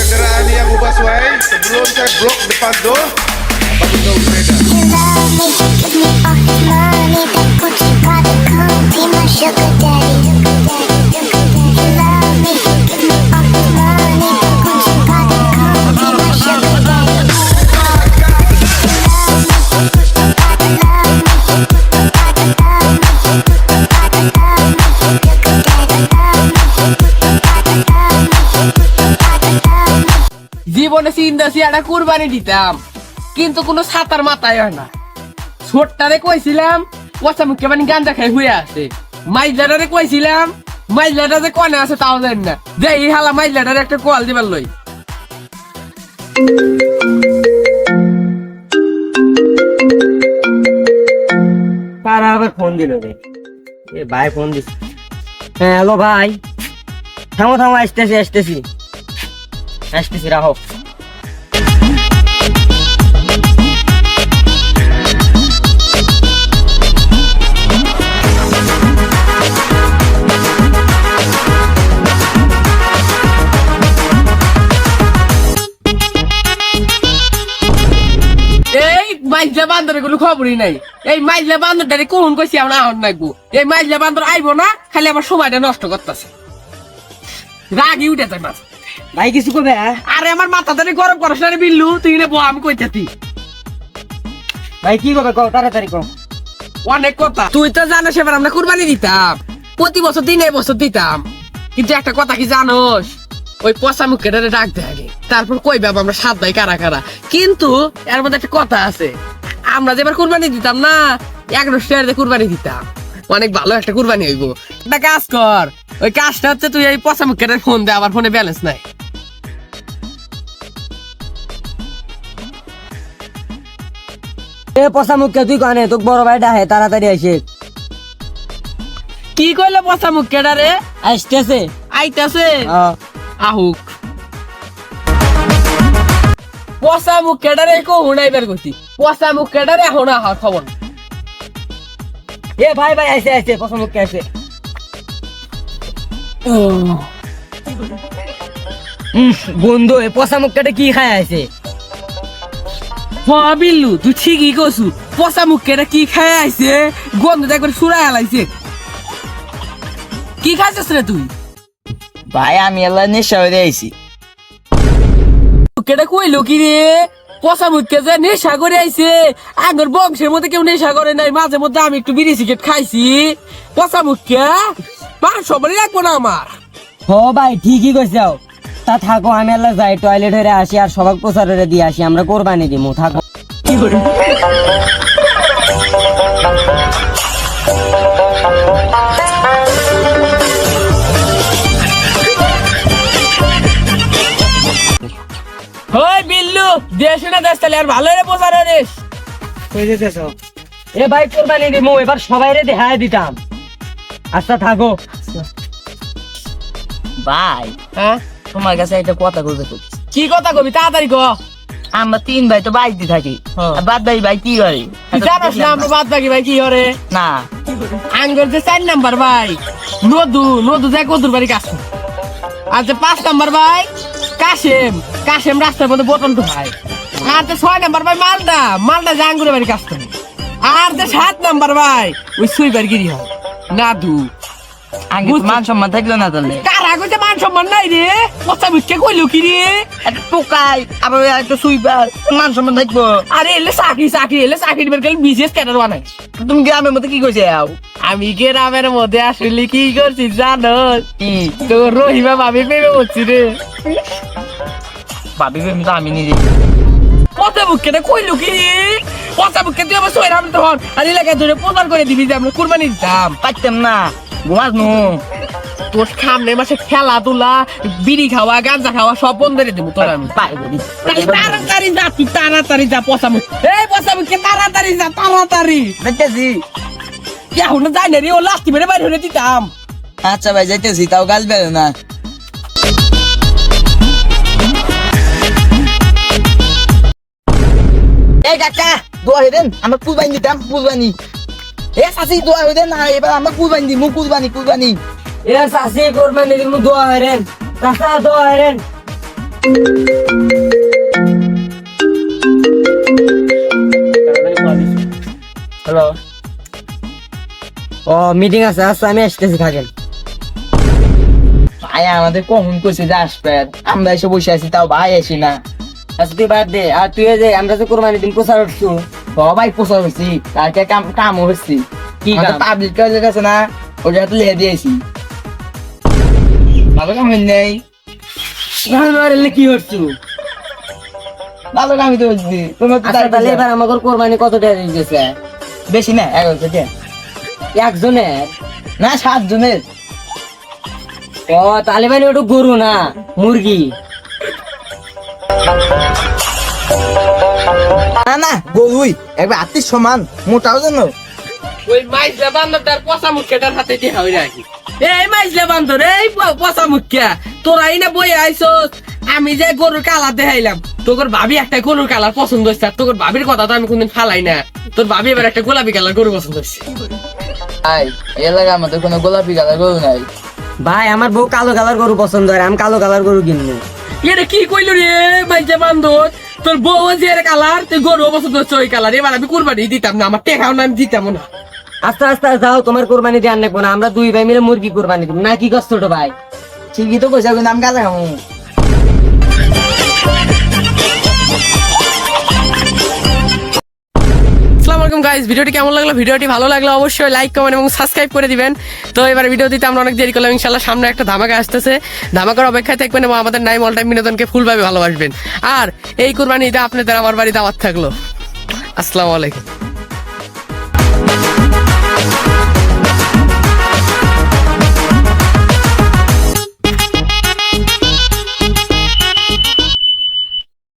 kagaraan niya ubas way. Sebelum saya blok depan door, জীবনে চিন্তাছি একটা কুরবানি দিতাম। কিন্তু কোনো ছাতার মাথায় হয় না। ছোট্টারে কইছিলাম, পচা মুখে মানে গাঞ্জা খাই হয়ে আছে। মাইজলাটারে কইছিলাম মাইজলাটা যে কনে আছে তাও জানি না। যে এই হালা মাইজলাটারে একটা কল দিবার লই। তারা ফোন দিল রে। ভাই ফোন দিস হ্যাঁ হ্যালো ভাই। থামো থামো, আসতেছি আসতেছি। আসতেছি, রাখো। মাইজলা বান্দরের কোনো খবরই নাই। এই মাইজলা বান্দরটারে কোন কইছি আমরা আহন নাকবো এই মাইজলা বান্দর আইবো না খালি আমার সময়টা নষ্ট করতেছে। রাগি উঠে মাছ ভাই কিছু কবে আরে আমার মাথা ধরে গরম করস না বিল্লু তুই নে বল আমি কইতাছি ভাই কি কবে কও তাড়াতাড়ি কও। অনেক কথা। তুই তো জানিস এবার আমরা কুরবানি দিতাম। প্রতি বছর দিন বছর দিতাম। কিন্তু একটা কথা কি জানোস? ওই পচা মুখের ডাক দেয় আগে। তারপর কই বাবা আমরা সাত ভাই কারা কারা? কিন্তু এর মধ্যে একটা কথা আছে। আমরা যেবার কুরবানি দিতাম না এগারো শেয়ার দিয়ে কুরবানি দিতাম। অনেক ভালো একটা কুরবানি হইব। একটা কাজ কর ওই কাজটা হচ্ছে তুই এই পচা মুখের ফোন দে আমার ফোনে ব্যালেন্স নাই। এ পচা মুখকে তুই কানে তোকে বড় ভাই ডাহে তাড়াতাড়ি আসে। কি কইলে পচা মুখের রে আসতেছে। আইতাছে। হ্যাঁ। আহুক। পচা মুখ কেডারে কো হুনাইবার গতি পচা মুখ কেডারে হোনা হা খবর এ ভাই ভাই আসে আসে পচা মুখকে আসে উম, বন্ধু এ পচা মুখটা কি খায় আছে বিল্লু তুই ঠিকই কছু পচা মুখ কেডা কি খাই আইছে গন্ধ একবার সুরাই আলাইছে কি খাইছিস রে তুই? ভাই আমি এলা নেশা হয়ে আইছি। কেডা কইলো কি রে? পচা মুখকে যে নেশা করে আইছে। আগর বংশের মধ্যে কেউ নেশা করে নাই মাঝে মধ্যে আমি একটু বিড়ি সিগারেট খাইছি। পচা মুখকে মা সবারই রাখব না আমার। হ ভাই ঠিকই কইছাও তা থাকো আমি আল্লাহ যাই টয়লেট হয়ে আসি আর সবাই প্রচারে দিয়ে আসি আমরা কোরবানি দিমু থাকো। হই দেশ না দেশ তাহলে আর ভালো রে রে কই যেতেছ? এ ভাই কোরবানি দিমু এবার সবাই রে দেখায় দিতাম। আচ্ছা থাকো। ভাই হ্যাঁ? তোমার কাছে একটা কথা বলতে তো কি কথা কবি? তাড়াতাড়ি ক আমরা তিন ভাই তো বাইতে থাকি। হ্যাঁ। বাদ ভাই ভাই কি করে? জানোস না আমরা বাদ বাকি ভাই কি হরে না। আঙ্গুর যে চার নাম্বার ভাই নদু নদু যায় কদুর বাড়ি কাছে। আর যে পাঁচ নাম্বার ভাই কাশেম কাশেম রাস্তার মধ্যে বটন তো ভাই আর যে ছয় নাম্বার ভাই মালদা মালদা জাঙ্গুরে বাড়ি কাছে আর যে সাত নাম্বার ভাই, ওই সুইবার গিরি হয় নাদু। আগে মান সম্মান থাকল না তাহলে। কারা কইতে মান সম্মান নাই রে? কথা বুঝকে কইলো কি রে? একটা টোকাই আবার একটা সুইপার মান সম্মান থাকব। আরে এলে চাকরি চাকরি এলে চাকরি দিবার গেলে বিশেষ ক্যাডার বানাই তুমি গ্রামের মধ্যে কি কইছে আও? আমি গ্রামের মধ্যে আসলে কি করছি জানো? তো রহিমা ভাবি প্রেমে বলছি রে। ভাবি ভেবে তো আমি নিজে কথা বুকে না কইলো কি রে? কথা বুকে তুই আমার সৈরাম তখন আর এলাকায় ধরে প্রচার করে দিবি যে আমরা কুরবানি দিতাম। পাইতাম না। নু তোর সামনে মাসে খেলাধুলা বিড়ি খাওয়া গাঁজা খাওয়া সব বন্ধ করে দেবো তোর আমি। তাড়াতাড়ি যা তুই তাড়াতাড়ি যা পচা মুখ এই পচা মুখে তাড়াতাড়ি যা তাড়াতাড়ি। দেখতেছি এখন যাই না রে ও লাস্টি মেরে বাইরে হয়ে দিতাম। আচ্ছা ভাই যাইতেছি তাও গাছ বেরো না। এই কাকা দোয়া হয়ে দেন আমরা এ চাষি দোয়া দেন না এবার আমরা কুরবানি দিমু কুরবানি কুরবানি এ কোরবানি দিমু দোয়া চাষা দোয়া হেরেন হ্যালো ও মিটিং আছে আচ্ছা আমি আসতেছি থাকেন। ভাই আমাদের কখন করছে যে আসবেন আমরা এসে বসে আছি তাও ভাই আসি না। আচ্ছা তুই বাদ দে আর তুই যে আমরা যে কোরবানি দিন প্রচার উঠছু সবাই পোষা হয়েছি তারকে কাম কামও হচ্ছে কি কাম? পাবলিক টয়লেট আছে না? ওটা তো লিখে দিয়েছি। ভালো কাম হয়নি নেই। কি হচ্ছু ভালো কামই তো বলছি তোমার আচ্ছা তাহলে এবার আমাকে কোরবানি কত টাকা দিতেছে? বেশি না এগারো থেকে একজনের? না সাত জনের ও তাহলে মানে ওটা গরু না মুরগি? না না গরুই একবার আত্মীয় সমান মোটাও ওই মাইজলা বান্দর তার পচা মুখেটার হাতে দিয়ে হই রাখি এই মাইজলা বান্দর এই পচা মুখিয়া তোরাই না বই আইসস আমি যে গরুর কালার দেখাইলাম তোর ভাবি একটা গরুর কালার পছন্দ হচ্ছে আর তোর ভাবির কথা তো আমি কোনদিন ফালাই না। তোর ভাবি এবার একটা গোলাপি কালার গরু পছন্দ হচ্ছে আই এলাকা আমাদের কোনো গোলাপি কালার গরু নাই। ভাই আমার বউ কালো কালার গরু পছন্দ হয় আমি কালো কালার গরু কিনবো। এটা কি কইলো রে মাইজলা বান্দর তোর বউ যে কালার, তুই গরু অবস্থা তোর চই কালার। এবার আমি কুরবানি দিতাম না, আমার টেকাও না, আমি দিতাম না। আস্তে আস্তে যাও, তোমার কোরবানি দিয়ে আনব না। আমরা দুই ভাই মিলে মুরগি কোরবানি দিব। না কি কষ্ট ভাই? ঠিকই তো বসে আমি গাছ খাব আসসালামু আলাইকুম গাইস ভিডিওটি কেমন লাগল? ভিডিওটি ভালো লাগল অবশ্যই লাইক কমেন্ট এবং সাবস্ক্রাইব করে দিবেন। তো এবার ভিডিও দিতে আমরা অনেক দেরি করলাম। ইনশাল্লাহ সামনে একটা ধামাকা আসতেছে। ধামাকার অপেক্ষায় থাকবেন এবং আমাদের নাইম অল টাইম বিনোদনকে ফুলভাবে ভালোবাসবেন। আর এই কুরবানিতে আপনাদের আমার বাড়ি দাওয়াত থাকল। আসসালামু আলাইকুম।